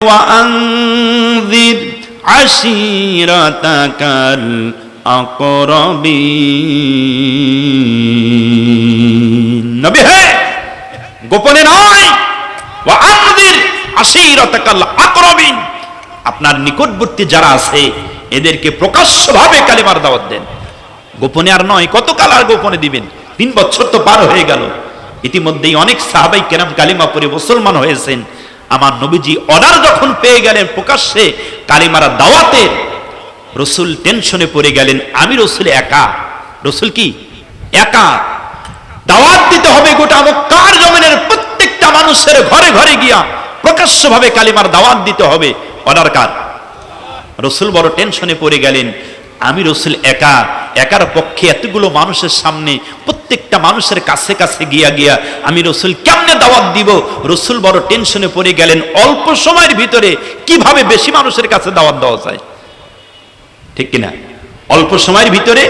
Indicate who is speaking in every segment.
Speaker 1: وأنذر عشيرتك الأقربين নবী হে গোপনে নয় ওয়ানযির আশীরাতাকাল আকরাবিন আপনার নিকটবর্তী যারা আছে এদেরকে প্রকাশ্যভাবে কালিমার দাওয়াত দেন গোপনে আর নয় কতকাল আর গোপনে দিবেন তিন বছর তো পার হয়ে গেল ইতিমধ্যেই অনেক সাহাবাই কেরাম কালিমা পরে মুসলমান হয়েছেন আমার নবীজি অর্ডার যখন পেয়ে গেলেন প্রকাশ্যে, কালিমারা দাওয়াতে, রসুল টেনশনে পড়ে গেলেন, আমি রসুল একা। রসুল কি? একা। দাওয়াত দিতে হবে গোটা মক্কার জমিনের প্রত্যেকটা মানুষের ঘরে ঘরে গিয়া প্রকাশ্যভাবে কালিমার দাওয়াত দিতে হবে। অর্ডার কার? রসুল বড় টেনশনে পড়ে গেলেন আমি রসুল একা, একার পক্ষে এতগুলো মানুষের সামনে প্রত্যেকটা মানুষের কাছে কাছে গিয়া গিয়া আমি রসুল কেমনে দাওয়াত দিব? রসুল বড় টেনশনে পড়ে গেলেন। অল্প সময়ের ভিতরে কীভাবে বেশি মানুষের কাছে দাওয়াত দেওয়া যায়? ঠিক কিনা? অল্প সময়ের ভিতরে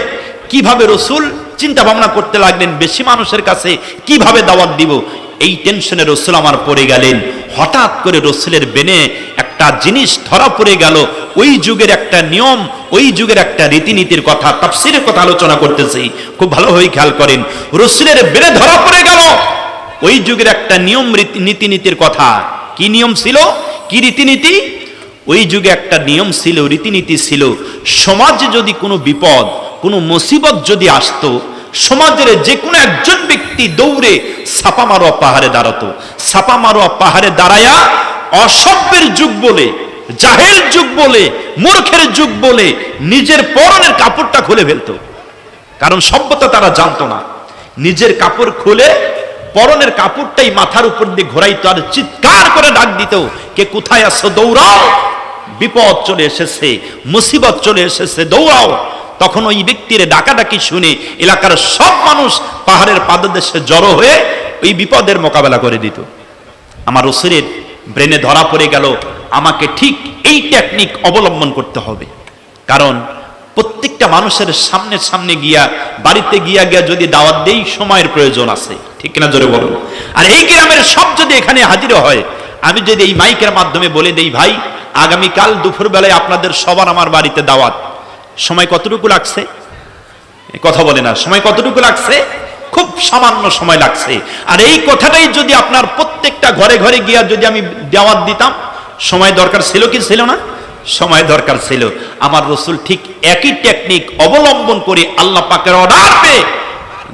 Speaker 1: কীভাবে রসুল চিন্তা ভাবনা করতে লাগলেন? বেশি মানুষের কাছে কীভাবে দাওয়াত দিব? এই টেনশনে রসুল আমার পড়ে গেলেন। হঠাৎ করে রসুলের বেনে একটা জিনিস ধরা পড়ে গেল, ওই যুগের একটা নিয়ম, ওই যুগের একটা রীতিনীতির কথা, তাফসিরের কথা আলোচনা করতেছি। খুব ভালোভাবে খেয়াল করেন, রসুলের বেনে ধরা পড়ে গেল। ওই যুগের একটা নিয়ম রীতি- নীতিনীতির কথা। কি নিয়ম ছিল? কি রীতিনীতি? ওই যুগে একটা নিয়ম ছিল, রীতিনীতি ছিল, সমাজে যদি কোনো বিপদ, কোনো মুসিবত যদি আসতো, সমাজের যে কোনো একজন ব্যক্তি দৌড়ে ছাপা মারোয়া পাহাড়ে দাঁড়াতো। ছাপা মারোয়া পাহাড়ে দাঁড়ায়া অসভ্যের যুগ বলে জাহেল যুগ বলে, মূর্খের যুগ বলে নিজের পরনের কাপড়টা খুলে ফেলতো। কারণ সভ্যতা তারা জানতো না। নিজের কাপড় খুলে পরনের কাপড়টাই মাথার উপর দিয়ে ঘোরাইতো আর চিৎকার করে ডাক দিত, কে কোথায় আছো? দৌড়াও! বিপদ চলে এসেছে, মুসিবত চলে এসেছে, দৌড়াও! তখন ওই ব্যক্তির ডাকাডাকি শুনে এলাকার সব মানুষ পাহাড়ের পাদদেশে জড়ো হয়ে ওই বিপদের মোকাবেলা করে দিত। আমার রসুরের ব্রেনে ধরা পড়ে গেল, আমাকে ঠিক এই টেকনিক অবলম্বন করতে হবে। কারণ প্রত্যেকটা মানুষের সামনে সামনে গিয়া, বাড়িতে গিয়া গিয়া যদি দাওয়াত দেই, সময়ের প্রয়োজন আছে। ঠিক কিনা জোরে বলুন? আর এই গ্রামের সব যদি এখানে হাজির হয়, আমি যদি এই মাইকের মাধ্যমে বলে দেই, ভাই, আগামীকাল দুপুর বেলায় আপনাদের সবার আমার বাড়িতে দাওয়াত। সময় কতটুকু লাগছে? কথা বলে না। সময় কতটুকু লাগছে? খুব সামান্য সময় লাগছে। আর এই কথাটাই যদি আপনার প্রত্যেকটা ঘরে ঘরে গিয়া যদি আমি দাওয়াত দিতাম, সময় দরকার ছিল কি ছিল না? সময় দরকার ছিল। আমার রসুল ঠিক একই টেকনিক অবলম্বন করে আল্লাহ পাকের অর্ডার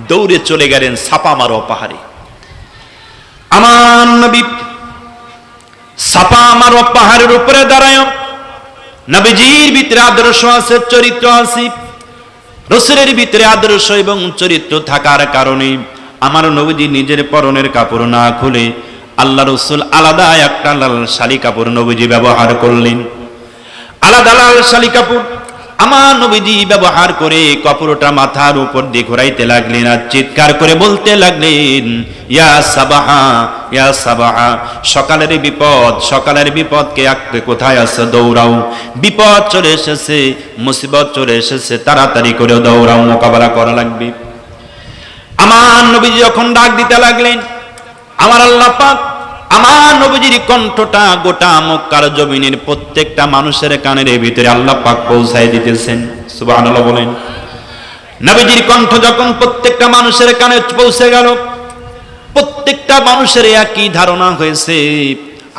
Speaker 1: দৌড়ে চলে গেলেন ছাপা মারো পাহাড়ে। আমার নবী ছাপা মারো পাহাড়ের উপরে দাঁড়ায়। নবীজির ভিতরে আদর্শ আছে, চরিত্র আছে। রসুলের ভিতরে আদর্শ এবং চরিত্র থাকার কারণে আমার নবীজি নিজের পরনের কাপড় না খুলে আল্লাহ রসুল আলাদা একটা লাল শালি কাপড় নবীজি ব্যবহার করলেন। আলাদা লাল শালি কাপড় আমার নবীজি ব্যবহার করে কাপড়টা মাথার উপর দিয়ে ঘোরাইতে লাগলেন আর চিৎকার করে বলতে লাগলেন, ইয়া সাবাহা ইয়া সাবাহা, সকালের বিপদ, সকালের বিপদকে আঁকতে কোথায় আছে? দৌড়াও। বিপদ চলে এসেছে, মুসিবত চলে এসেছে, তাড়াতাড়ি করে দৌড়াও, মোকাবেলা করা লাগবে। আমার নবীজি যখন ডাক দিতে লাগলেন, আমার আল্লাহ আমার নবীজির কণ্ঠটা গোটা মক্কার জমিনের প্রত্যেকটা মানুষের কানের ভিতরে আল্লাহ পাক পৌঁছায় দিতেছেন। সুবহানাল্লাহ বলেন। নবীজির কণ্ঠ যখন প্রত্যেকটা মানুষের কানে পৌঁছে গেল, প্রত্যেকটা মানুষের একই ধারণা হয়েছে।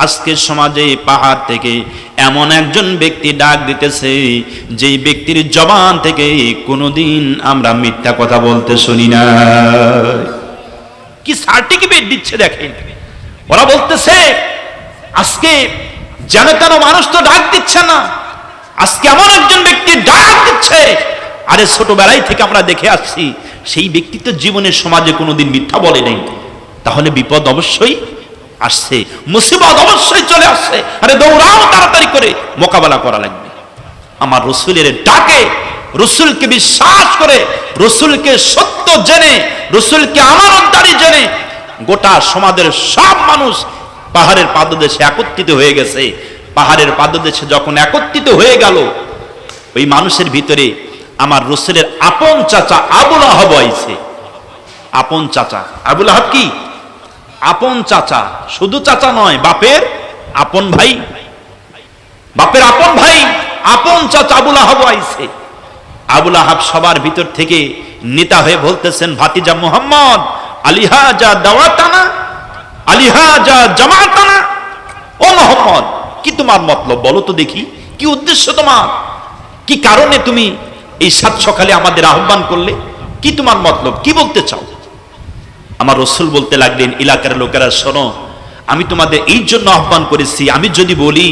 Speaker 1: আজকের সমাজে পাহাড় থেকে এমন একজন ব্যক্তি ডাক দিতেছে, যেই ব্যক্তির জবান থেকে কোনোদিন আমরা মিথ্যা কথা বলতে শুনি না। কি সার্টিফিকেট দিচ্ছে দেখেন। ওরা বলতেছে, আজকে যেন তেন মানুষ তো ডাক দিচ্ছে না, আজকে এমন একজন ব্যক্তি ডাক দিচ্ছে। আরে ছোটবেলায় থেকে আমরা দেখে আসছি, সেই ব্যক্তি তো জীবনের সমাজে কোনোদিন মিথ্যা বলে নাই। তাহলে বিপদ অবশ্যই আসছে, মুসিবত অবশ্যই চলে আসছে। আরে দৌড়াও তাড়াতাড়ি করে, মোকাবেলা করা লাগবে। আমার রসুলের ডাকে রসুলকে বিশ্বাস করে, রসুলকে সত্য জেনে, রসুলকে আমানতদারি জেনে গোটা সমাজের সব মানুষ পাহাড়ের পাদদেশে একত্রিত হয়ে গেছে। পাহাড়ের পাদদেশে যখন একত্রিত হয়ে গেল, ওই মানুষের ভিতরে আমার রসুলের আপন চাচা আবুল আহব আইছে। আপন চাচা। আবুল আহব কি? আপন চাচা। শুধু চাচা নয়, বাপের আপন ভাই। বাপের আপন ভাই, আপন চাচা আবুল আহাব আইছে। আবুল আহাব সবার ভিতর থেকে নেতা হয়ে বলতেছেন, ভাতিজা মোহাম্মদ আলিহা যা দাওয়াতানা আলিহা যা জামাতানা। ও মোহাম্মদ, কি তোমার মতলব বলো তো দেখি, কি উদ্দেশ্য তোমার? কি কারণে তুমি এই সাত সকালে আমাদের আহ্বান করলে? কি তোমার মতলব? কি বলতে চাও? আমার রসুল বলতে লাগলেন, এলাকার লোকেরা, শোনো, আমি তোমাদের এই জন্য আহ্বান করেছি, আমি যদি বলি,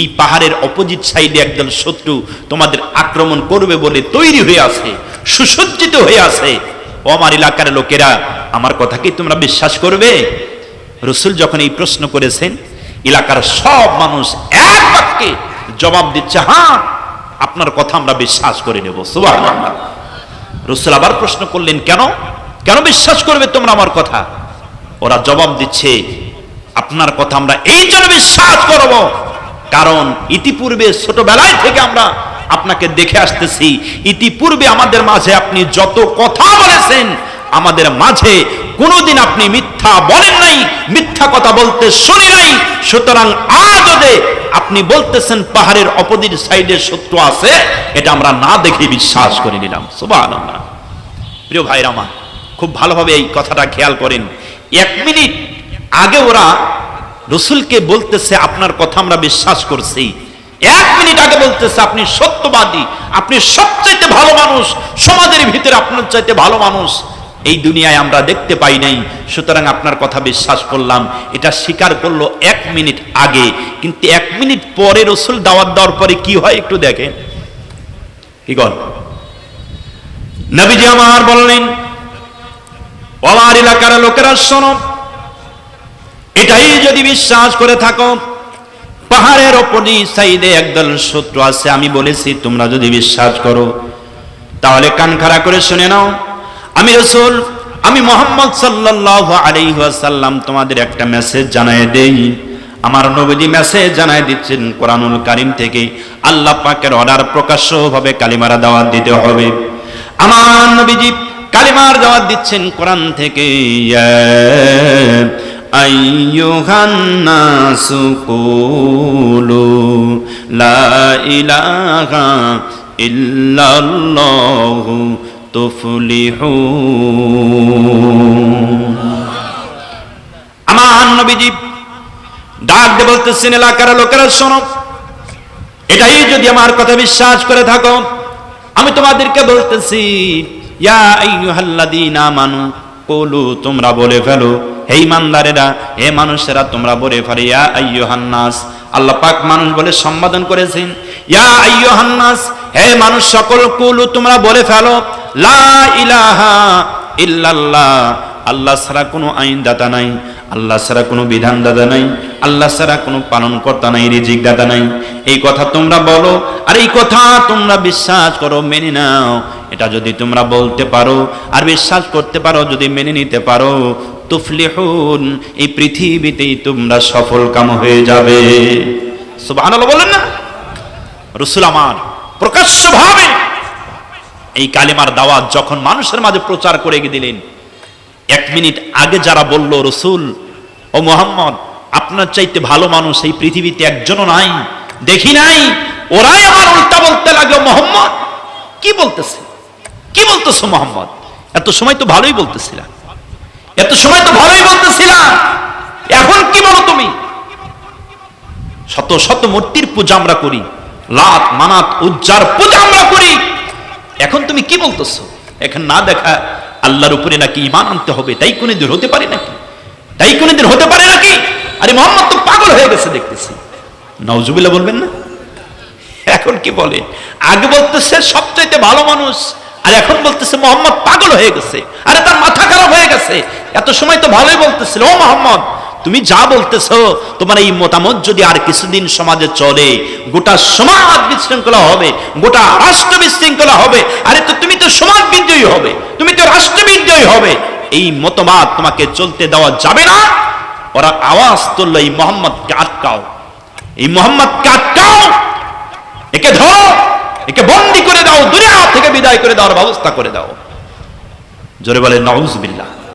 Speaker 1: এই পাহাড়ের অপোজিট সাইডে একদল শত্রু তোমাদের আক্রমণ করবে বলে তৈরি হয়ে আছে, সুসজ্জিত হয়ে আছে ও আমার এলাকার লোকেরা, আমার কথা কি তোমরা বিশ্বাস করবে? রসুল যখন এই প্রশ্ন করেছেন, এলাকার সব মানুষ এক বাক্যে জবাব দিচ্ছে হ্যাঁ আপনার কথা আমরা বিশ্বাস করে নেব। সুবহানাল্লাহ। রসুল আবার প্রশ্ন করলেন, কেন? কেন বিশ্বাস করবে তোমরা আমার কথা? ওরা জবাব দিচ্ছে, আপনার কথা আমরা এই জন্য বিশ্বাস করব, কারণ ইতিপূর্বে ছোটবেলায় থেকে আমরা আপনাকে দেখে আসতেছি। ইতিপূর্বে আমাদের মাঝে আপনি যত কথা বলেছেন, আমাদের মাঝে কোনোদিন আপনি মিথ্যা বলেন নাই, মিথ্যা কথা বলতে শুনি নাই। সুতরাং যে আপনি বলতেছেন, পাহাড়ের অপোজিট সাইডে শত্রু আছে, এটা আমরা না দেখে বিশ্বাস করে নিলাম। সুবহানাল্লাহ। প্রিয় ভাই রামা খুব ভালোভাবে এই কথাটা খেয়াল করেন। এক মিনিট আগে ওরা রসুলকে বলতেছে, আপনার কথা আমরা বিশ্বাস করছি। এক মিনিট আগে বলতেছে, আপনি সত্যবাদী, আপনি সবচাইতে ভালো মানুষ, সমাজের ভিতরে আপনার চাইতে ভালো মানুষ। এই দুনিয়ায় আমরা দেখতে পাই নাই, সুতরাং আপনার কথা বিশ্বাস করলাম। এটা স্বীকার করল এক মিনিট আগে, কিন্তু এক মিনিট পরে রসুল দাওয়াত দেওয়ার পরে কি হয় একটু দেখেন। কি গল্প নবীজি আমার বললেন আমার এলাকার লোকেরা শোনো, এটাই যদি বিশ্বাস করে থাকো পাহাড়ের ওপরই সাইডে একদল শত্রু আছে, আমি বলেছি, তোমরা যদি বিশ্বাস করো, তাহলে কান খাড়া করে শুনে নাও। আমি রসুল, আমি মোহাম্মদ সাল্লাল্লাহু আলাইহি ওয়াসাল্লাম তোমাদের একটা মেসেজ জানায় দেই। আমার নবীজি মেসেজ জানায় দিচ্ছেন কোরআনুল কারিম থেকে। আল্লাহ পাকের অর্ডার প্রকাশ্যভাবে কালিমারা দাওয়াত দিতে হবে। আমার নবীজি কালিমার দাওয়াত দিচ্ছেন কোরআন থেকে। ইয়া আইয়ুহান নাসু কুলু লা ইলাহা ইল্লাল্লাহু তুফলিহুন আমার নবীজি ডাক দিয়ে বলতেছেন, এলাকার লোকেরা শোনো, এটাই যদি আমার কথা বিশ্বাস করে থাকো, আমি তোমাদেরকে বলতেছি, ইয়া আইয়ুহাল্লাযীনা আমানু কুলু, তোমরা বলে ফেলো হে ইমানদারেরা, হে মানুষেরা, তোমরা বলে ফেলো ইয়া আইয়ুহান নাস আল্লাহ পাক মানুষ বলে সম্বোধন করেছেন, ইয়া আইয়ুহান নাস হে মানুষ সকল কুলু, তোমরা বলে ফেলো, লা ইলাহা ইল্লাল্লাহ। আল্লাহ ছাড়া কোনো আইন দাতা নাই, আল্লাহ ছাড়া কোনো বিধান দাদা নাই, আল্লাহ ছাড়া কোনো পালন কর্তা নাই রিজিক দাদা নাই। এই কথা তোমরা বলো, আর এই কথা তোমরা বিশ্বাস করো, মেনে নাও। এটা যদি তোমরা বলতে পারো, আর বিশ্বাস করতে পারো, যদি মেনে নিতে পারো তুফলিহুন, এই পৃথিবীতেই তোমরা সফল কাম হয়ে যাবে। সুবহানাল্লাহ বলেন না? রসুল আমার প্রকাশ্য ভাবে এই কালিমার দাওয়াত যখন মানুষের মাঝে প্রচার করে দিলেন, এক মিনিট আগে যারা বলল, রসুল, ও মোহাম্মদ, আপনার চাইতে ভালো মানুষ এই পৃথিবীতে একজনও নাই, দেখি নাই, ওরাই আমার উল্টা বলতে মোহাম্মদ? কি বলতেছে? কি বলতেছো মোহাম্মদ? এত সময় তো ভালোই বলতেছিলাম। এত সময় তো ভালোই বলতেছিলাম। এখন কি বলো তুমি? শত শত মূর্তির পূজা আমরা করি লাত মানাত, উজ্জার পূজা আমরা করি। এখন তুমি কি বলতেছো? এখন না দেখা আল্লাহর উপরে নাকি ইমান আনতে হবে, তাই কোনদিন হতে পারে নাকি? তাই কোনদিন হতে পারে নাকি? আরে মোহাম্মদ তো পাগল হয়ে গেছে দেখতেছি। নওজুবিল্লাহ বলবেন না? এখন কি বলে? আগে বলতেছে সবচাইতে ভালো মানুষ, আর এখন বলতেছে মোহাম্মদ পাগল হয়ে গেছে, আরে তার মাথা খারাপ হয়ে গেছে। এত সময় তো ভালোই বলতেছিল, ও মোহাম্মদ, তুমি যা বলতেছো, তোমার এই মতামত যদি আর কিছুদিন সমাজে চলে, গোটা সমাজ বিশৃঙ্খলা হবে, গোটা রাষ্ট্র বিশৃঙ্খলা হবে, আরে তো তুমি তো সমাজ বিদ্রোহী হবে, তুমি তো রাষ্ট্র বিদ্রোহী হবে, এই মতবাদ তোমাকে চলতে দেওয়া যাবে না, ওরা আওয়াজ তুললো, এই মোহাম্মদকে আটকাও, এই মোহাম্মদকে আটকাও, একে ধরো, একে বন্দি করে দাও, দুনিয়া থেকে বিদায় করে দেওয়ার ব্যবস্থা করে দাও। জোরে বলে নওজবিল্লাহ